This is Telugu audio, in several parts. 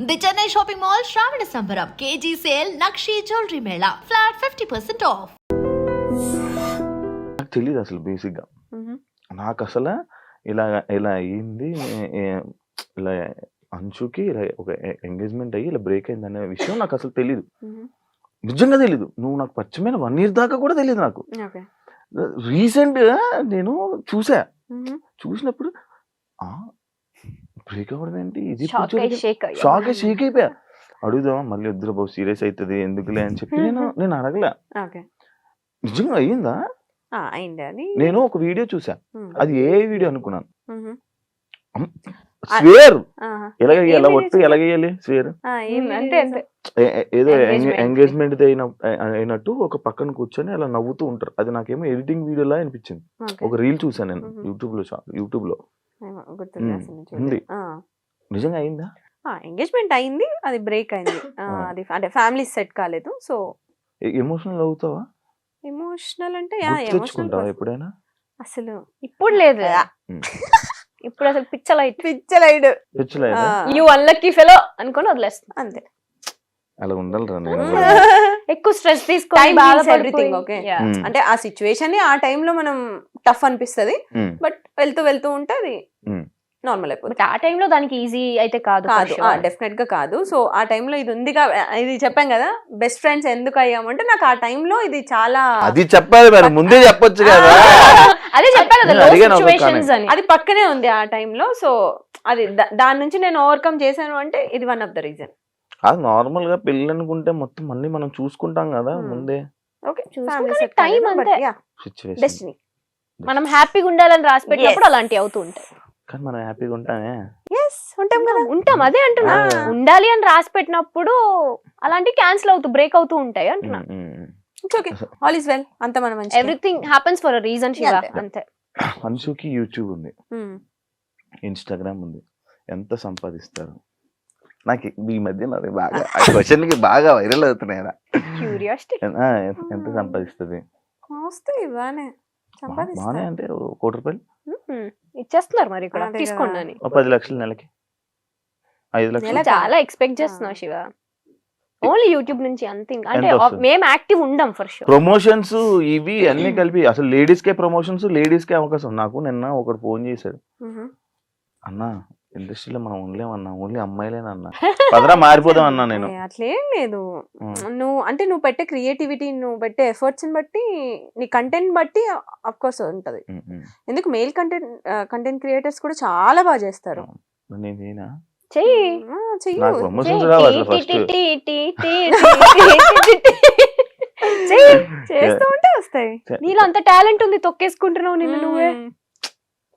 ది చెన్నై షాపింగ్ మాల్ శ్రావణ సంబరం KG sale Nakshi jewellery mela flat fifty percent off నాకు తెలియదు అసలు బేసిక్గా. నాకు అసలు ఇలా ఇలా అయ్యింది ఇలా అంచుకి ఇలా ఒక ఎంగేజ్మెంట్ అయ్యి ఇలా బ్రేక్ అయింది అనే విషయం నాకు అసలు తెలియదు నిజంగా తెలీదు. నువ్వు నాకు పరిచయమైన వన్ ఇయర్ దాకా కూడా తెలియదు నాకు. ఓకే. రీసెంట్గా నేను చూసా. చూసినప్పుడు బ్రేక్ అవ్వడం ఏంటి ఇది షాక్ షేక్ అయిపోయా. అడుగుదామా? మళ్ళీ వద్దురా బాబు సీరియస్ అవుతుంది ఎందుకులే అని చెప్పి నేను నేను అడగలే. నిజంగా అయ్యిందా? నేను ఒక వీడియో చూసా. అది ఏ వీడియో అనుకున్నాను. స్వేర్. ఎలాగేయాలి ఏం ఒట్టు ఎలాగేయాలి స్వేర్. ఏదో Engagement. ఎంగేజ్మెంట్ అయిన అయినట్టు ఒక పక్కన కూర్చొని అలా నవ్వుతూ ఉంటారు. అది నాకేమో ఎడిటింగ్ వీడియోలా అనిపించింది. ఒక రీల్ చూసాను నేను. యూట్యూబ్లో యూట్యూబ్లో గుర్తుంది ఉంది. నిజంగా అయిందా? ఎంగేజ్మెంట్ అయింది అది బ్రేక్ అయింది. అది అంటే ఫ్యామిలీ సెట్ కాలేదు సో ఎమోషనల్ అవుతావా? ఎమోషనల్ అంటే యా ఎమోషనల్ ఎప్పుడైనా? అసలు ఇప్పుడు లేదు. ఇప్పుడు అసలు పిచ్చలైట్ పిచ్చలైడ్ తెచ్చలేదా యూ అన్లక్కీ ఫెలో అనుకొని వదిలేస్తాం అంతే. అలా ఉండాలిరా నేను. ఎక్కువ స్ట్రెస్ తీసుకొని. ఉమ్, అంటే ఆ సిచ్యువేషన్ ఆ టైంలో మనం టఫ్ అనిపిస్తది. బట్ వెళ్తూ వెళ్తూ ఉంటే అది. నార్మల్ అయిపోతుంది. బట్ ఆ టైంలో దానికి ఈజీ అయితే కాదు కాదు. డెఫినెట్గా కాదు. సో ఆ టైంలో ఇది ఉంది ఇది చెప్పాం కదా బెస్ట్ ఫ్రెండ్స్ ఎందుకు అయ్యామంటే నాకు ఆ టైంలో ఇది చాలా అది చెప్పాలి మరి ముందే చెప్పొచ్చు కదా. అదే చెప్పాను కదా సిచ్యువేషన్స్ అని. అది పక్కనే ఉంది ఆ టైంలో. సో అది దాని నుంచి నేను ఓవర్కమ్ చేశాను అంటే ఇది వన్ ఆఫ్ ద రీజన్ అది నార్మల్గా పెళ్ళి అనుకుంటే మొత్తం అన్ని మనం చూసుకుంటాం కదా. ముందే. ఓకే చూసుకుంటే time అంతే. డెస్టినీ మనం హ్యాపీగా ఉండాలని రాసి పెట్టినప్పుడు. అలాంటివి అవుతూ ఉంటాయి. కానీ మనం హ్యాపీగా ఉంటామే. ఎస్ ఉంటాం కదా. ఉంటాం అదే అంటున్నా. ఉండాలి అని రాసి పెట్టినప్పుడు అలాంటివి క్యాన్సిల్ అవుతూ బ్రేక్ అవుతూ ఉంటాయి అంటున్నా. It's okay all is well అంత మనం మంచి everything happens for reason Shiva అంతే. మనుషుకి యూట్యూబ్ ఉంది. ఇన్స్టాగ్రామ్ ఉంది. ఎంత సంపాదిస్తారు? నాకు ఈ మధ్య నాకు బాగా ఆ క్వశ్చన్కి బాగా వైరల్ అవుతున్నాయి ఎంత- ఎంత సంపాదిస్తుంది? బాగానే అంటే కోటి రూపాయలు? ఇచ్చేస్తున్నారు మరి ఇక్కడ. తీసుకోండి అని. పది లక్షలు నెలకి. ఐదు లక్షలు? చాలా ఎక్స్పెక్ట్ చేస్తున్నావు శివ. ఓన్లీ యూట్యూబ్ నుంచి అంతే. అంటే? మేము యాక్టివ్ ఉండం ఫర్ షూర్. ప్రమోషన్స్ ఇవి అన్ని కలిపి అసలు లేడీస్ కే ప్రమోషన్స్ లేడీస్ కే అవకాశం. నాకు నిన్న ఒకడు ఫోన్ చేశాడు. అన్నా ఇండస్ట్రీలో మనం ఉండలేమన్నా ఓన్లీ అమ్మాయిలేనన్నా. పదరా మారిపోదాం అన్నా నేను. అట్లేం లేదు. నువ్వు అంటే నువ్వు పెట్టే క్రియేటివిటీ నువ్వు పెట్టే ఎఫర్ట్స్ బట్టి నీ కంటెంట్ బట్టి అఫ్ కోర్స్ ఉంటది. ఎందుకు మెయిల్ కంటెంట్ కంటెంట్ క్రియేటర్స్ కూడా చాలా బాగా చేస్తారు. చెయ్యి. చేస్తూ ఉంటే వస్తాయి. నీలో అంత టాలెంట్ ఉంది తొక్కేసుకుంటున్నావు నిన్ను నువ్వే.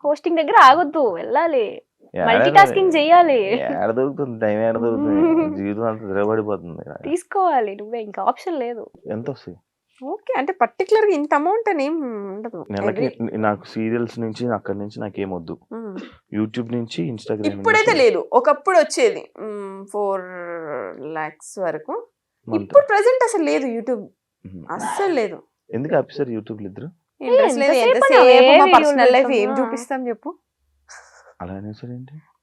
హోస్టింగ్ దగ్గర ఆగొద్దు వెళ్ళాలి. మల్టీ టాస్కింగ్ చెయ్యాలి ఏడ దొరుకుతుంది? టైం ఏడ దొరుకుతుంది? జీవితం అంతా తిరగబడిపోతుంది తీసుకోవాలి. నువ్వే ఇంకా ఆప్షన్ లేదు. ఎంత వస్తాయి? ఓకే అంటే పర్టికులర్గా ఇంత అమౌంట్ అని ఏం ఉండదు. నెలకి నాకు సీరియల్స్ నుంచి అక్కడి నుంచి నాకేం వద్దు. యూట్యూబ్ నుంచి ఇన్స్టాగ్రామ్ ఇప్పుడైతే లేదు. ఒకప్పుడు వచ్చేది. ఫోర్ లాక్స్ వరకు. ఇప్పుడు ప్రెసెంట్ అసలు లేదు యూట్యూబ్ అస్సలు లేదు. ఎందుకు ఆపిస్తారు యూట్యూబ్ ఇద్దరు ఇంట్రెస్ట్ లేదు. ఎంతసేపు మా పర్సనల్ లైఫ్ ఏం? చూపిస్తాం చెప్పు. అలా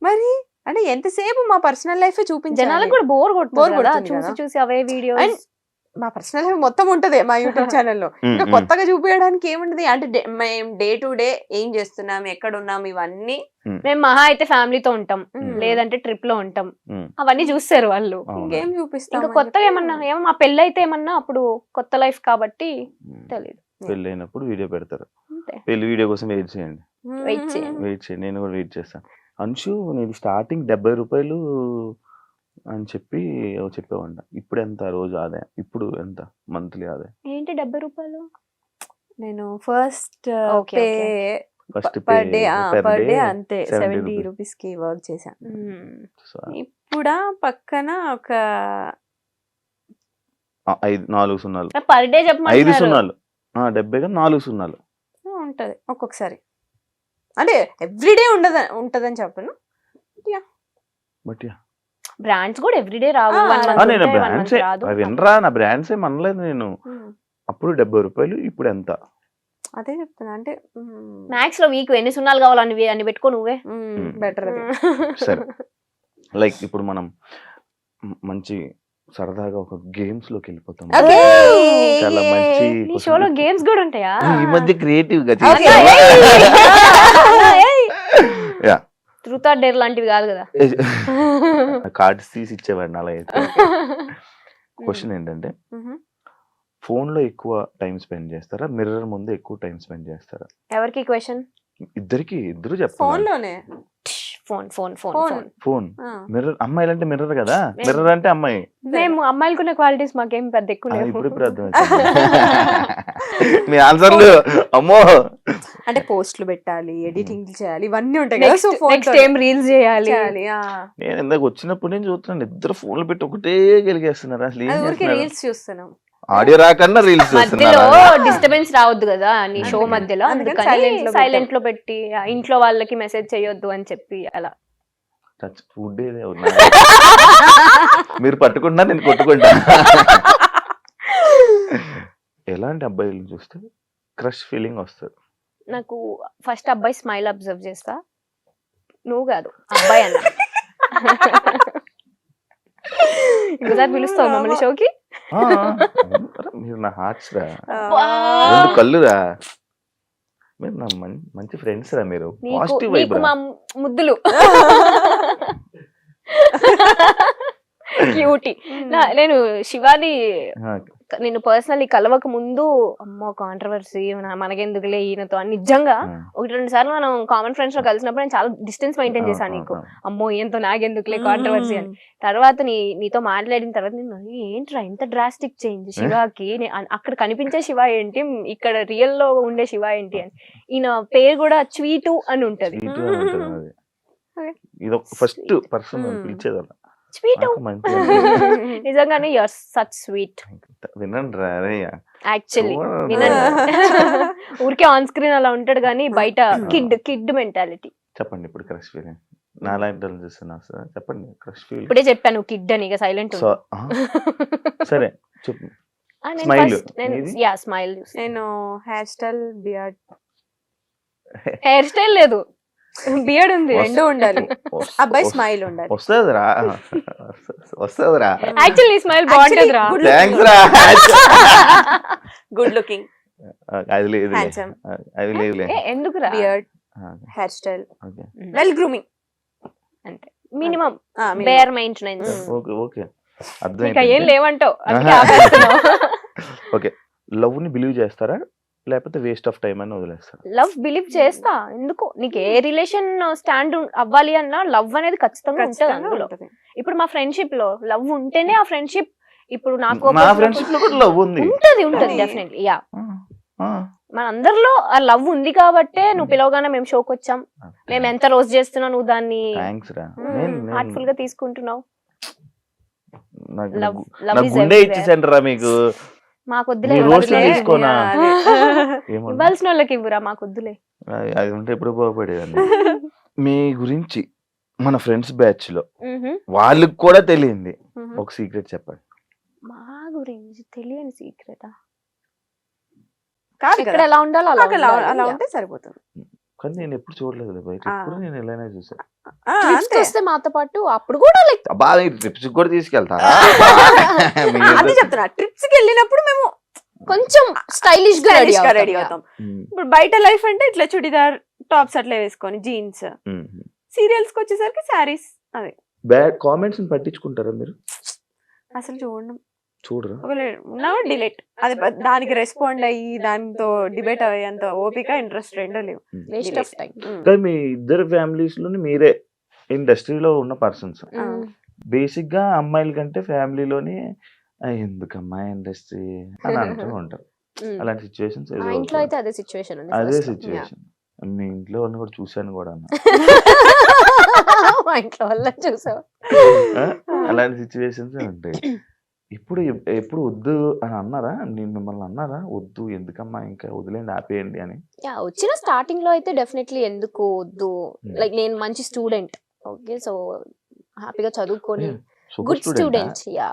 మరి? అంటే ఎంతసేపు మా పర్సనల్ లైఫ్ చూపించాలి? జనాలకు కూడా బోర్ కదా కొడుతుంది చూసి. చూసి అవే వీడియోస్ And మా పర్సనల్ లైఫ్ మొత్తం ఉంటది మా యూట్యూబ్ ఛానల్లో. ఇంకా. కొత్తగా చూపించడానికి ఏముంటది అంటే డే- మేము డే టు డే ఏం చేస్తున్నాం ఎక్కడ ఉన్నాం ఇవన్నీ మేము మహా అయితే ఫ్యామిలీతో ఉంటాం. లేదంటే ట్రిప్లో ఉంటాం. అవన్నీ చూస్తారు వాళ్ళు? ఇంకేం చూపిస్తాం ఇంకా కొత్తగా ఏమన్నా ఏమో మా పెళ్ళి అయితే ఏమన్నా అప్పుడు కొత్త లైఫ్ కాబట్టి. తెలియదు పెళ్ళి అయినప్పుడు వీడియో పెడతారు. పెళ్ళి వీడియో కోసం వెయిట్ చేయండి? Wait చేయండి. వెయిట్ చేయండి నేను కూడా వెయిట్ చేస్తాను అంశు నేను స్టార్టింగ్ డెబ్బై రూపాయలు అని చెప్పి చెప్పేవాడిన. ఇప్పుడు ఎంత? రోజు ఆదాయం. ఇప్పుడు ఎంత? మంత్లీ ఆదాయం. ఏంటి డెబ్బై రూపాయలు? నేను first pay okay. First per day per day అంతే. 70 సెవెంటీ. రూపీస్కి వర్క్ చేశాను. ఇప్పుడా పక్కన ఒక ఐదు నాలుగు సున్నాలు. పర్ డే ఐదు చెప్పమంటున్నారు సున్నాలు. ఆ, డెబ్బై కదా నాలుగు సున్నాలు. ఉంటది. ఒక్కొక్కసారి. అంటే ఎవ్రీడే ఉండదు ఉంటదని చెప్పను. But yeah. బ్రాండ్స్ కూడా ఎవ్రీడే రావు. నేను బ్రాండ్సే వినరా? నా బ్రాండ్స్ ఏం అనలేదు నేను. అప్పుడు డెబ్బై రూపాయలు ఇప్పుడు ఎంత? అదే చెప్తున్నా అంటే మ్యాథ్స్లో వీక్ ఎన్ని సున్నాలు కావాలని అన్ని పెట్టుకో నువ్వే. బెటర్ అది. సరే. లైక్ ఇప్పుడు మనం మంచి సరదాగా ఒక గేమ్స్లోకి వెళ్ళిపోతాం. చాలా మంచి నీ question. షోలో గేమ్స్ కూడా ఉంటాయా? ఈ మధ్య క్రియేటివ్గా. యా. ట్రూత్ డేర్ లాంటివి కాదు కదా. కార్డ్స్ తీసి ఇచ్చేవాడిని అలా అయితే. క్వశ్చన్ ఏంటంటే. ఫోన్లో ఎక్కువ టైం స్పెండ్ చేస్తారా? మిర్రర్ ముందు ఎక్కువ టైం స్పెండ్ చేస్తారా? ఎవరికి క్వశ్చన్? ఇద్దరికి ఇద్దరు ఫోన్ చెప్తాను లోనే phone phone phone Phone. Phone. Phone. ఆ. మిర్రర్ అమ్మాయిలు అంటే మిర్రర్ కదా? మిర్రర్ అంటే అమ్మాయి. మేము అమ్మాయిలకున్న క్వాలిటీస్ మాకేం పెద్ద ఎక్కువ ఇప్పుడు ఇప్పుడు అర్థమైంది. మీ ఆన్సర్లు అమ్మో. అంటే పోస్టులు పెట్టాలి ఎడిటింగ్ చేయాలి ఇవన్నీ ఉంటాయి కదా. సో ఫోన్ నెక్స్ట్ ఏం రీల్స్ చేయాలి? చేయాలి ఆ. నేను ఇందాక వచ్చినప్పుడు నేను చూస్తున్నాను ఇద్దరు ఫోన్లు పెట్టి ఒకటే గెలిగేస్తున్నారు. అసలు రీల్స్ చూస్తున్నాం. ఆడియో రాకన్నా రీల్స్ మధ్యలో డిస్టర్బెన్స్ రావద్దు కదా నీ షో మధ్యలో. అందుకని సైలెంట్లో పెట్టి ఇంట్లో వాళ్ళకి మెసేజ్ చేయొద్దు అని చెప్పి అలా. టచ్ ఫుడ్ మీరు పట్టుకుంటున్నా నేను కొట్టుకుంటా ఎలాంటి అబ్బాయిలు చూస్తే క్రష్ ఫీలింగ్ వస్తుంది? నాకు ఫస్ట్ అబ్బాయి స్మైల్ అబ్జర్వ్ చేస్తా. నువ్వు కాదు అబ్బాయి అన్న. ఇంకోసారి పిలుస్తావు మమ్మల్ని షోకి మీరు నా హార్ట్స్ రా. రెండు కళ్ళురా. మీరు నా మంచి ఫ్రెండ్స్ రా మీరు పాజిటివ్ వైబ్ ముద్దులు. క్యూటీ. నేను శివాని నేను పర్సనల్లీ కలవక ముందు అమ్మో కాంట్రవర్సీ మనకెందుకులే ఈయనతో అని నిజంగా ఒకటి రెండు సార్లు మనం కామన్ ఫ్రెండ్స్లో కలిసినప్పుడు నేను చాలా డిస్టెన్స్ మెయింటైన్ చేశాను నీకు. అమ్మో ఈయనతో నాకెందుకులే కాంట్రవర్సీ అని. తర్వాత నీ నీతో మాట్లాడిన తర్వాత నేను "అరే, ఏంట్రా ఇంత డ్రాస్టిక్ చేంజ్ శివాకి? అక్కడ కనిపించే శివ ఏంటి? ఇక్కడ రియల్లో ఉండే శివ ఏంటి? అని. ఈయన పేరు కూడా స్వీటు అని ఉంటది. ఇది ఫస్ట్ పర్సన్ Hmm. స్వీటు నిజంగానే సచ్ స్వీట్ వినండి రా యాక్చువల్లీ. వినండి. ఊరికే ఆన్ స్క్రీన్ అలా ఉంటాడు కానీ బయట కిడ్ కిడ్ మెంటాలిటీ చెప్పండి ఇప్పుడు క్రష్ ఫీలింగ్ నా వాళ్ళని చూస్తున్నా సార్ చెప్పండి క్రష్ ఫీలింగ్ ఇప్పుడే చెప్పాను కిడ్ అని ఇక సైలెంట్ సరే చెప్పు. Smile. నీది? యా స్మైల్ నేను hair style beard hair style లేదు. బియర్డ్ ఉంది రెండు ఉండాలి. అబ్బాయి స్మైల్ ఉండాలి. వస్తుందిరా. వస్తుందిరా. యాక్చువల్లీ స్మైల్ బాగుంటది రా good థ్యాంక్స్ రా. గుడ్ లుకింగ్ అది లేదు అది లేదులే. ఎందుకు రా beard hair style okay well grooming అంతే. Minimum bare maintenance okay okay ఇంకా ఏం లేవంటావు ఓకే లవ్ని బిలీవ్ చేస్తారా? లేకపోతే వేస్ట్ ఆఫ్ టైం అని వదిలేస్తారా లవ్ బిలీవ్ చేస్తా. ఎందుకు? నీకు ఏ రిలేషన్ స్టాండ్ అవ్వాలి అన్నా లవ్ అనేది ఖచ్చితంగా ఉంటుంది అందులో. ఇప్పుడు మా ఫ్రెండ్షిప్లో లవ్ ఉంటేనే ఆ ఫ్రెండ్షిప్ ఇప్పుడు నాకు నా ఒక- ఫ్రెండ్షిప్లో కూడా లవ్ ఉంది. ఉంటది ఉంటది డెఫినెట్లీ యా. మన అందరిలో ఆ. లవ్ ఉంది కాబట్టే నువ్వు పిలవగానే మేము షోకి వచ్చాం. మేము ఎంత రోజు చేస్తున్నా నువ్వు దాన్ని? హార్ట్ఫుల్గా తీసుకుంటున్నావు. నాకు లవ్ గు- లవ్ నా ఇస్ గుండె ఇచ్చేసండి రా మీకు. మాకు వద్దులే నీ ఇవ్వదులే. రోస్ట్లో తీసుకోనా? ఏమన్నా ఇవ్వాల్సిన వాళ్ళకి ఇవ్వరా మాకు వద్దులే అది- ఉంటే ఎప్పుడు బాగుపడేదండి మీ గురించి మన ఫ్రెండ్స్ బ్యాచ్లో. వాళ్ళకి కూడా తెలియంది. ఒక సీక్రెట్ చెప్పండి మా గురించి తెలియని సీక్రెట్ కాదు ఇక్కడ ఎలా ఉండాలో అలా. ఉంటే సరిపోతుంది కానీ నేను ఎప్పుడు చూడలేదు బయట. ఎప్పుడు నేను ఎలానే చూసాను అంతే. వస్తే మాతో పాటు అప్పుడు కూడా లైక్ బాగా ట్రిప్స్ కూడా తీసుకెళ్తారా? అదే చెప్తున్నా ట్రిప్స్కి వెళ్ళినప్పుడు మేము కొంచెం స్టైలిష్గా రెడీ రెడీ అవుతాం ఇప్పుడు బయట లైఫ్ అంటే ఇట్లా చుడిదార్ టాప్స్ అట్లా వేసుకొని జీన్స్. సీరియల్స్కి వచ్చేసరికి శారీస్ బ్యాడ్ కామెంట్స్ పట్టించుకుంటారా మీరు? అసలు చూడండి చూడరా? ఉన్నా డిలీట్ అది దానికి రెస్పాండ్ అయ్యి దాంతో డిబేట్ అయ్యేంత ఓపిక ఇంట్రెస్ట్ రెండో లేవు. Waste of time um. కానీ మీ ఇద్దరు ఫ్యామిలీస్లోని మీరే ఇండస్ట్రీలో ఉన్న పర్సన్స్. బేసిక్గా అమ్మాయిల కంటే ఫ్యామిలీలోని ఎందుకమ్మా ఇండస్ట్రీ అని అంటూ ఉంటారు. అలాంటి సిచ్యువేషన్స్ ఇంట్లో అయితే అదే సిచ్యువేషన్ ఉంది అదే. సిచ్యువేషన్. మీ ఇంట్లో వాళ్ళని కూడా చూశాను కూడా మా ఇంట్లో చూసావు? అలాంటి సిచ్యువేషన్స్ ఉంటాయి. ఇప్పుడు ఎప్- ఎప్పుడు వద్దు అని అన్నారా? నేను మిమ్మల్ని అన్నారా? వద్దు ఎందుకమ్మా ఇంకా వదిలేండి ఆపేయండి అని? వచ్చిన స్టార్టింగ్లో అయితే డెఫినెట్లీ ఎందుకు వద్దు. లైక్ నేను మంచి స్టూడెంట్. ఓకే సో హ్యాపీగా చదువుకొని గుడ్ స్టూడెంట్ స్టూడెంట్ యా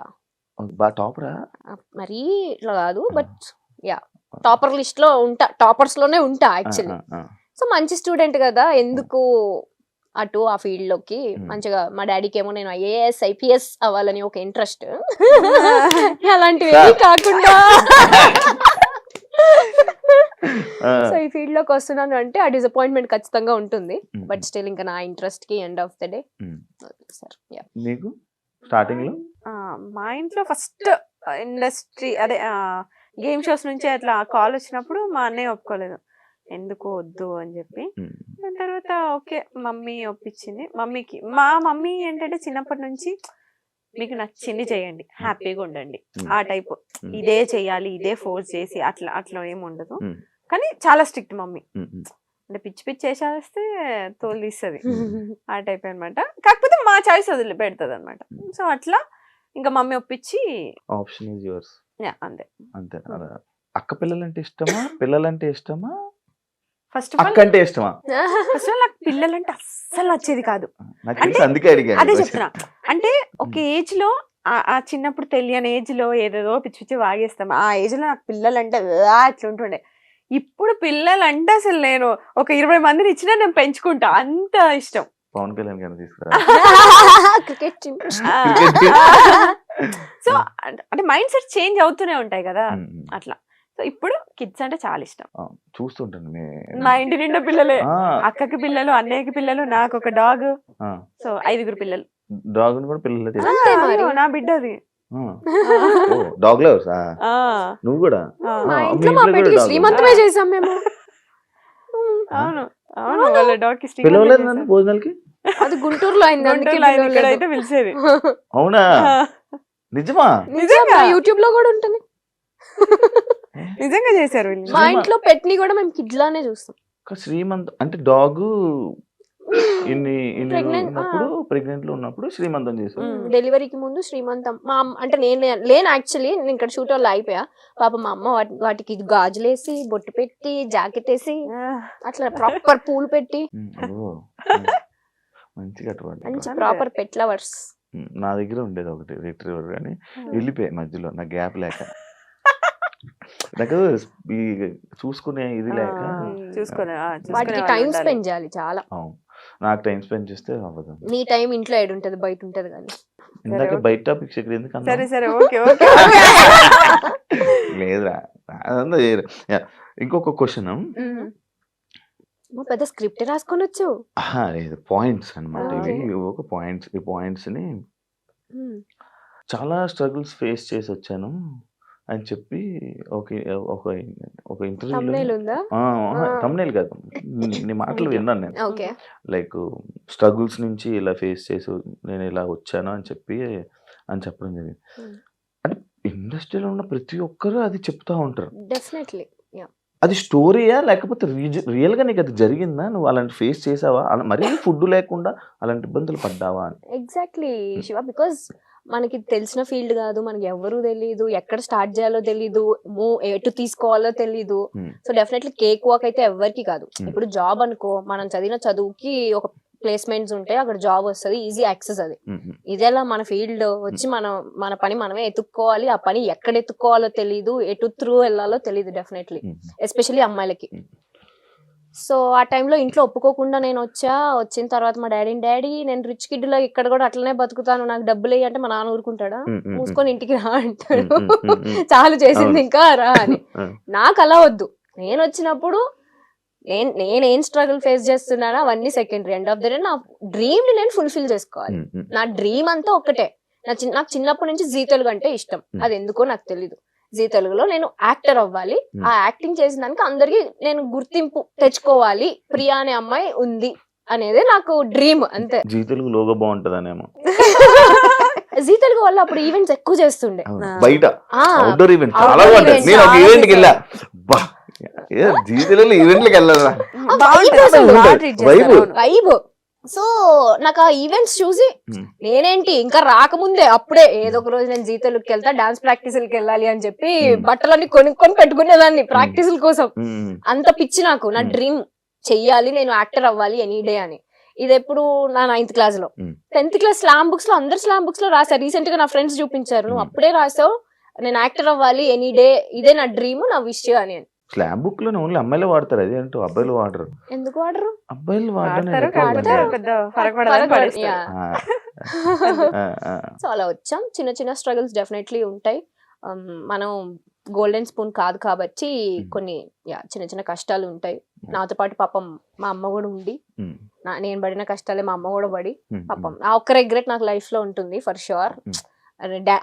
బాగా టాపరా మరీ ఇట్లా కాదు బట్ యా టాపర్ లిస్ట్లో ఉంటా టాపర్స్లోనే ఉంటా యాక్చువల్లీ సో మంచి స్టూడెంట్ కదా ఎందుకు అటు ఆ ఫీల్డ్లోకి Hmm. మంచిగా మా డాడీకి ఏమో నేను ఐఏఎస్ ఐపీఎస్ అవ్వాలని ఒక ఇంట్రెస్ట్ అలాంటివి ఏమీ కాకుండా సో ఈ ఫీల్డ్లోకి వస్తున్నాను అంటే ఆ డిసప్పాయింట్మెంట్ ఖచ్చితంగా ఉంటుంది. బట్ స్టిల్ ఇంకా నా ఇంట్రెస్ట్కి end of the day. Sir నీకు? స్టార్టింగ్లో ఆ, మా ఇంట్లో ఫస్ట్ ఇండస్ట్రీ అదే గేమ్ షోస్ నుంచి అట్లా కాల్ వచ్చినప్పుడు మా అన్నయ్య ఒప్పుకోలేదు. ఎందుకు వద్దు? అని చెప్పి. దాని తర్వాత ఓకే మమ్మీ ఒప్పించింది. మమ్మీకి మా మమ్మీ ఏంటంటే చిన్నప్పటి నుంచి మీకు నచ్చింది చేయండి. హ్యాపీగా ఉండండి. ఆ టైప్. ఇదే చేయాలి ఇదే ఫోర్స్ చేసి అట్లా అట్లా ఏమి ఉండదు. కానీ చాలా స్ట్రిక్ట్ మమ్మీ. అంటే పిచ్చి పిచ్చి చేసేస్తే తోలు తీస్తుంది ఆ టైప్ అన్నమాట. కాకపోతే మా చాయిస్ వదిలి పెడుతుంది అనమాట సో అట్లా ఇంకా మమ్మీ ఒప్పించి ఆప్షన్ ఈజ్ యువర్స్. యా, అంతే. అంతే. అక్క పిల్లలంటే ఇష్టమా? పిల్లలంటే ఇష్టమా? ఫస్ట్ అక్క అంటే ఇష్టమా? ఫస్ట్ నాకు పిల్లలంటే అస్సలు నచ్చేది కాదు. అందుకే అదే. చెప్తున్నా. అంటే ఒక ఏజ్లో ఆ- చిన్నప్పుడు తెలియని ఏజ్లో ఏదేదో పిచ్చి పిచ్చి వాగేస్తాం. ఆ ఏజ్లో నాకు పిల్లలు అంటే అట్లా ఉంటుండే. ఇప్పుడు పిల్లలు అంటే అసలు నేను ఒక ఇరవై మందిని ఇచ్చినా నేను పెంచుకుంటా. అంత ఇష్టం. పవన్ కళ్యాణ్ గారిని తీసుకురా. క్రికెట్ ఆ, Cricket. సో అంటే మైండ్ సెట్ చేంజ్ అవుతూనే ఉంటాయి కదా. అట్లా. సో ఇప్పుడు కిడ్స్ అంటే చాలా ఇష్టం. చూస్తుంటాను మీ ఇంటి నిండా పిల్లలే. అక్కకి పిల్లలు అన్నయ్యకి పిల్లలు నాకు ఒక డాగ్. సో ఐదుగురు పిల్లలు. డాగ్ కూడా పిల్లలు నా బిడ్డది. Dog lovers? ఆ, నువ్వు కూడా? ఇంట్లో మీ శ్రీమంతమే చేసాం మేము. అవును అవును. వాళ్ళ డాగ్కి శ్రీమంతం పిలవలేదు. నన్ను భోజనాలకి అది గుంటూరులో అయింది గుంటూరులో పిలవలేదు. ఇక్కడైతే పిలిచేది. అవునా? నిజమా? నిజంగా? యూట్యూబ్లో కూడా ఉంటుంది. నిజంగా చేశారు మా ఇంట్లో పెట్ని కూడా మేము కిడ్ లానే చూస్తాం. శ్రీమంత్ అంటే డాగ్ ఇన్ని ఇన్ని Pregnant, ఉన్నప్పుడు ప్రెగ్నెంట్లో ఉన్నప్పుడు శ్రీమంతం చేశారు. డెలివరీకి ముందు శ్రీమంతం. మా అమ్మ అంటే నేను లేను యాక్చువల్లీ నేను ఇక్కడ షూట్ వాళ్ళు అయిపోయా. పాప మా అమ్మ వాటి- వాటికి గాజులేసి బొట్టు పెట్టి జాకెట్ వేసి అట్లా ప్రాపర్ పూలు పెట్టి. మంచిగా మంచి. ప్రాపర్ పెట్ లవర్స్ నా దగ్గర ఉండేది ఒకటి రిట్రీవర్ కానీ వెళ్ళిపోయాయి మధ్యలో నా గ్యాప్ లేక. నాకు ఈ చూసుకునే ఇది లేక. చూసుకునే టైం. స్పెండ్ చేయాలి చాలా. అవును. నాకు టైం స్పెండ్ చేస్తే అవ్వదు. నీ టైం ఇంట్లో ఏడు ఉంటది బయట ఉంటది కానీ. ఇందాక. బయట టాపిక్స్ ఇక్కడ ఎందుకు సరే? సరే ఓకే ఓకే. లేదురా అదంతా చేయరు. యా, ఇంకొక క్వశ్చన్ పెద్ద స్క్రిప్ట్ రాసుకొని వచ్చు లేదు పాయింట్స్ అన్నమాట Okay. ఇవి ఒక పాయింట్స్ ఈ పాయింట్స్ని చాలా స్ట్రగుల్స్ ఫేస్ చేసి వచ్చాను. అని చెప్పి ఒక ఒక ఒక ఇంటర్వ్యూలో ఉందా? తమ్నేల్ కాదు. నీ- మాటలు విన్నాను నేను. ఓకే. లైక్ స్ట్రగుల్స్ నుంచి ఇలా ఫేస్ చేసి నేను ఇలా వచ్చాను అని చెప్పి అని చెప్పడం జరిగింది. Hmm. అంటే ఇండస్ట్రీలో ఉన్న ప్రతి ఒక్కరు అది చెప్తా ఉంటారు. డెఫినెట్లీ అది స్టోరీయా లేకపోతే రియల్గా నీకు అది జరిగిందా? నువ్వు అలాంటి ఫేస్ చేసావా? అలా మరీ ఫుడ్ లేకుండా అలాంటి ఇబ్బందులు పడ్డావా అని. ఎగ్జాక్ట్లీ శివ బికాస్ మనకి తెలిసిన ఫీల్డ్ కాదు మనకి ఎవరు తెలియదు ఎక్కడ స్టార్ట్ చేయాలో తెలీదు మూ ఎటు తీసుకోవాలో తెలీదు. Hmm. So definitely cake walk అయితే ఎవరికి కాదు. Hmm. ఇప్పుడు జాబ్ అనుకో మనం చదివిన చదువుకి ఒక ప్లేస్మెంట్స్ ఉంటాయి అక్కడ జాబ్ వస్తుంది ఈజీ యాక్సెస్ అది. ఉమ్, ఇదేలా మన ఫీల్డ్ వచ్చి మనం మన పని మనమే ఎత్తుక్కోవాలి ఆ పని ఎక్కడ ఎత్తుక్కోవాలో తెలీదు ఎటు త్రూ వెళ్ళాలో తెలీదు డెఫినెట్లీ. ఉమ్, ఎస్పెషల్లీ అమ్మాయిలకి. సో ఆ టైంలో ఇంట్లో ఒప్పుకోకుండా నేను వచ్చా వచ్చిన తర్వాత మా డాడీ డాడీ నేను రిచ్ కిడ్లో ఇక్కడ కూడా అట్లనే బతుకుతాను నాకు డబ్బులు ఇయ్యి" అంటే మా నాన్న ఊరుకుంటాడా. మూసుకొని ఇంటికి రా అంటాడు. చాలు చేసింది. ఇంకా రా అని. నాకు అలా వద్దు నేను వచ్చినప్పుడు నేను నేను ఏం స్ట్రగుల్ ఫేస్ చేస్తున్నానో అవన్నీ secondary end of the day నా డ్రీమ్ని నేను ఫుల్ఫిల్ చేసుకోవాలి. నా డ్రీమ్ అంతా ఒకటే నా చిన్న నాకు చిన్నప్పటి నుంచి జీ తెలుగు అంటే ఇష్టం. అది ఎందుకో నాకు తెలీదు జీ తెలుగులో నేను యాక్టర్ అవ్వాలి. ఆ యాక్టింగ్ చేసిన దానికి అందరికి నేను గుర్తింపు తెచ్చుకోవాలి. ప్రియా అనే అమ్మాయి ఉంది అనేది నాకు డ్రీమ్ అంతే. జీ తెలుగు లోగో బాగుంటదనేమో. జీ తెలుగు వల్ల అప్పుడు ఈవెంట్స్ ఎక్కువ చేస్తుండే. బయట అవుట్డోర్ ఈవెంట్ చాలా నేను ఒక ఈవెంట్కి. వెళ్ళా. బా. జీ తెలుగులో. వైబ్ సో నాకు ఆ ఈవెంట్స్ చూసి. నేనేంటి ఇంకా రాకముందే అప్పుడే ఏదో ఒక రోజు నేను జీ తెలుగుకి వెళ్తా డాన్స్ ప్రాక్టీసులకి వెళ్ళాలి అని చెప్పి. బట్టలన్నీ కొనుక్కొని పెట్టుకునేదాన్ని ప్రాక్టీసుల కోసం అంత పిచ్చి నాకు నా. డ్రీమ్ చెయ్యాలి నేను యాక్టర్ అవ్వాలి ఎనీ డే అని ఇది ఎప్పుడు నా నైన్త్ క్లాస్లో. టెన్త్ క్లాస్ స్లామ్ బుక్స్లో అందరు స్లామ్ బుక్స్లో రాశారు రీసెంట్గా నా ఫ్రెండ్స్ చూపించారు నువ్వు. అప్పుడే రాసావు నేను యాక్టర్ అవ్వాలి ఎనీ డే ఇదే నా డ్రీమ్ నా విష్ అని స్లాబ్ బుక్లో ఓన్లీ అమ్మాయిలే వాడతారు అది ఏంటో అబ్బాయిలు వాడరు. ఎందుకు వాడరు? అబ్బాయిలు వాడతారు సో అలా వచ్చాం. చిన్న చిన్న స్ట్రగుల్స్ డెఫినెట్లీ ఉంటాయి. మనం గోల్డెన్ స్పూన్ కాదు కాబట్టి కొన్ని యా చిన్న చిన్న కష్టాలు ఉంటాయి. నాతో పాటు పాపం మా అమ్మ కూడా ఉండి నేను పడిన కష్టాలే మా అమ్మ కూడా పడి పాపం. ఆ ఒక్క రెగ్రెట్ నాకు లైఫ్లో ఉంటుంది ఫర్ షూర్.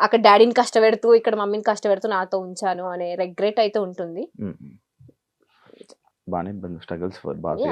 అక్కడ డాడీని కష్టపెడుతూ ఇక్కడ మమ్మీని కష్టపెడుతూ నాతో ఉంచాను అనే రెగ్రెట్ అయితే ఉంటుంది బాగానే స్ట్రగుల్స్ బాగా.